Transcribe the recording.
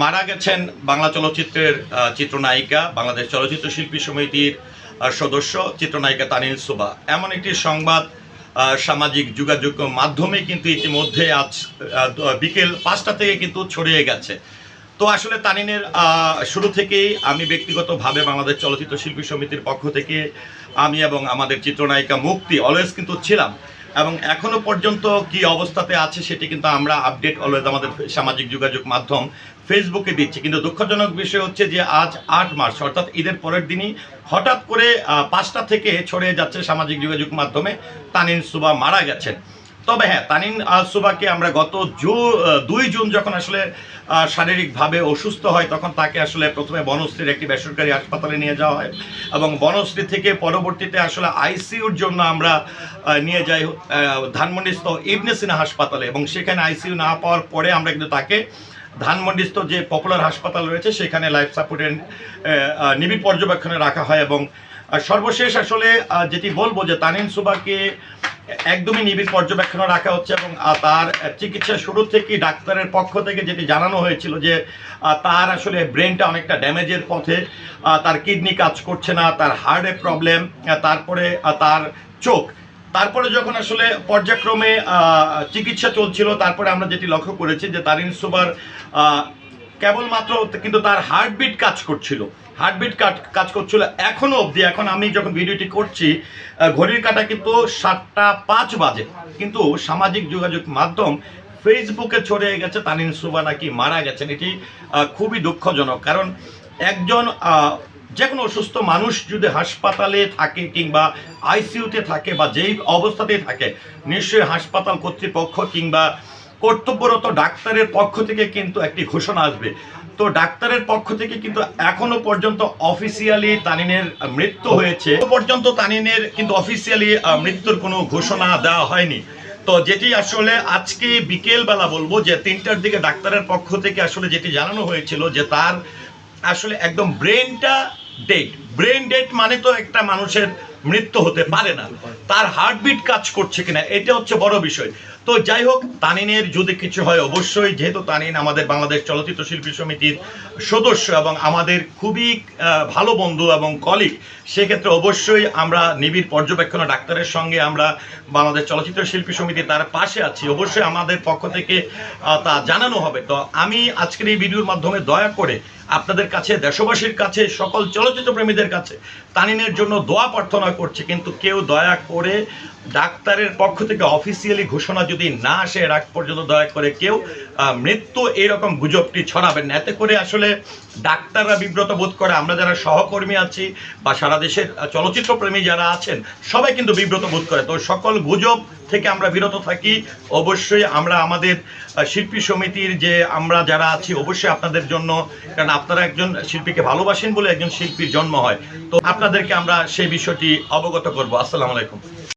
মারা গেছেন বাংলা চলচ্চিত্রের চিত্রনায়িকা, বাংলাদেশ চলচ্চিত্র শিল্পী সমিতির সদস্য চিত্রনায়িকা তানিল সুবা। এমন একটি সংবাদ সামাজিক যোগাযোগ মাধ্যমে কিন্তু ইতিমধ্যে আজ বিকেল পাঁচটা থেকে কিন্তু ছড়িয়ে গেছে। তো আসলে তানিনের শুরু থেকেই আমি ব্যক্তিগতভাবে বাংলাদেশ চলচ্চিত্র শিল্পী সমিতির পক্ষ থেকে আমি এবং আমাদের চিত্রনায়িকা মুক্তি অলওয়েজ কিন্তু ছিলাম। এবং এখনও পর্যন্ত কি অবস্থাতে আছে সেটি কিন্তু আমরা আপডেট অলওয়েজ আমাদের সামাজিক যোগাযোগ মাধ্যম ফেসবুকে দিচ্ছি। কিন্তু দুঃখজনক বিষয় হচ্ছে যে আজ আট মার্চ, অর্থাৎ ঈদের পরের দিনই হঠাৎ করে পাঁচটা থেকে ছড়িয়ে যাচ্ছে সামাজিক যোগাযোগ মাধ্যমে। তানিন সুবা মারা গেছেন। তবে হ্যাঁ তানিন সুবাকে আমরা গত জু দুই জুন যখন আসলে শারীরিকভাবে অসুস্থ হয়, তখন তাকে আসলে প্রথমে বনশ্রীর একটি বেসরকারি হাসপাতালে নিয়ে যাওয়া হয় এবং বনশ্রী থেকে পরবর্তীতে আসলে আইসিইউর জন্য আমরা নিয়ে যাই ধানমন্ডিস্থ ইবনে সিনা হাসপাতালে এবং সেখানে আইসিইউ না পাওয়ার পরে আমরা কিন্তু তাকে ধানমন্ডিস্থ যে পপুলার হাসপাতাল রয়েছে, সেখানে লাইফ সাপোর্টের নিবিড় পর্যবেক্ষণে রাখা হয় এবং সর্বশেষ আসলে যেটি বলব যে তানিন সুবাকে একদমই নিবিড় পর্যবেক্ষণে রাখা হচ্ছে এবং তার চিকিৎসা শুরু থেকেই ডাক্তারের পক্ষ থেকে যেটি জানানো হয়েছিল যে তার আসলে ব্রেনটা অনেকটা ড্যামেজের পথে তার কিডনি কাজ করছে না তার হার্টে প্রবলেম তারপরে তার চোখ। তারপরে যখন আসলে পর্যায়ক্রমে চিকিৎসা চলছিল তারপরে আমরা যেটি লক্ষ্য করেছি যে তার সুবার আহ, কেবলমাত্র কিন্তু তার হার্টবিট কাজ করছিল। হার্টবিট কাট কাজ করছিল এখনও অবধি। এখন আমি যখন ভিডিওটি করছি ঘড়ির কাটা কিন্তু সাতটা পাঁচ বাজে। কিন্তু সামাজিক যোগাযোগ মাধ্যম ফেসবুকে ছড়িয়ে গেছে, তানিন সুবা নাকি মারা গেছেন। এটি খুবই দুঃখজনক। কারণ একজন যে কোনো অসুস্থ মানুষ যদি হাসপাতালে থাকে কিংবা আইসিইউতে থাকে বা যেই অবস্থাতেই থাকে, নিশ্চয়ই হাসপাতাল কর্তৃপক্ষ কিংবা কর্তব্যরত ডাক্তারের পক্ষ থেকে কিন্তু একটি ঘোষণা আসবে। তো ডাক্তারের পক্ষ থেকে কিন্তু এখনও পর্যন্ত অফিসিয়ালি তানিনের মৃত্যু হয়েছে। পর্যন্ত তানিনের কিন্তু অফিসিয়ালি মৃত্যুর কোনো ঘোষণা দেওয়া হয়নি। তো যেটি আসলে আজকে বিকেল বেলা বলব যে তিনটার দিকে ডাক্তারের পক্ষ থেকে আসলে যেটি জানানো হয়েছিল যে তার আসলে একদম ব্রেনটা ডেট ব্রেন ডেট মানে তো একটা মানুষের মৃত্যু হতে পারে না। তার হার্টবিট কাজ করছে কিনা, এটা হচ্ছে বড় বিষয়। তো যাই হোক, তানিনের যদি কিছু হয় অবশ্যই, যেহেতু তানিন আমাদের বাংলাদেশ চলচ্চিত্র শিল্পী সমিতির সদস্য এবং আমাদের খুবই ভালো বন্ধু এবং কলিগ সেক্ষেত্রে অবশ্যই আমরা নিবিড় পর্যবেক্ষণ ডাক্তারের সঙ্গে আমরা বাংলাদেশ চলচ্চিত্র শিল্পী সমিতি তার পাশে আছি। অবশ্যই আমাদের পক্ষ থেকে তা জানানো হবে। তো আমি আজকের এই ভিডিওর মাধ্যমে দয়া করে আপনাদের কাছে, দেশবাসীর কাছে, সকল চলচ্চিত্র প্রেমীদের কাছে তানিনের জন্য দোয়া প্রার্থনা করছি। কিন্তু কেউ দয়া করে ডাক্তারের পক্ষ থেকে অফিসিয়ালি ঘোষণা যদি না আসে এর আগ পর্যন্ত দয়া করে কেউ মৃত্যু এইরকম গুজবটি ছড়াবেন না। এতে করে আসলে ডাক্তাররা বিব্রত বোধ করে। আমরা যারা সহকর্মী আছি বা সারা দেশের চলচ্চিত্র প্রেমী যারা আছেন, সবাই কিন্তু বিব্রত বোধ করে। তো সকল গুজব থেকে আমরা বিরত থাকি। অবশ্যই আমরা আমাদের শিল্পী সমিতির যে আমরা যারা আছি, অবশ্যই আপনাদের জন্য, কারণ আপনারা একজন শিল্পীকে ভালোবাসেন বলে একজন শিল্পীর জন্ম হয়। তো আপনাদেরকে আমরা সেই বিষয়টি অবগত করব। আসসালামু আলাইকুম।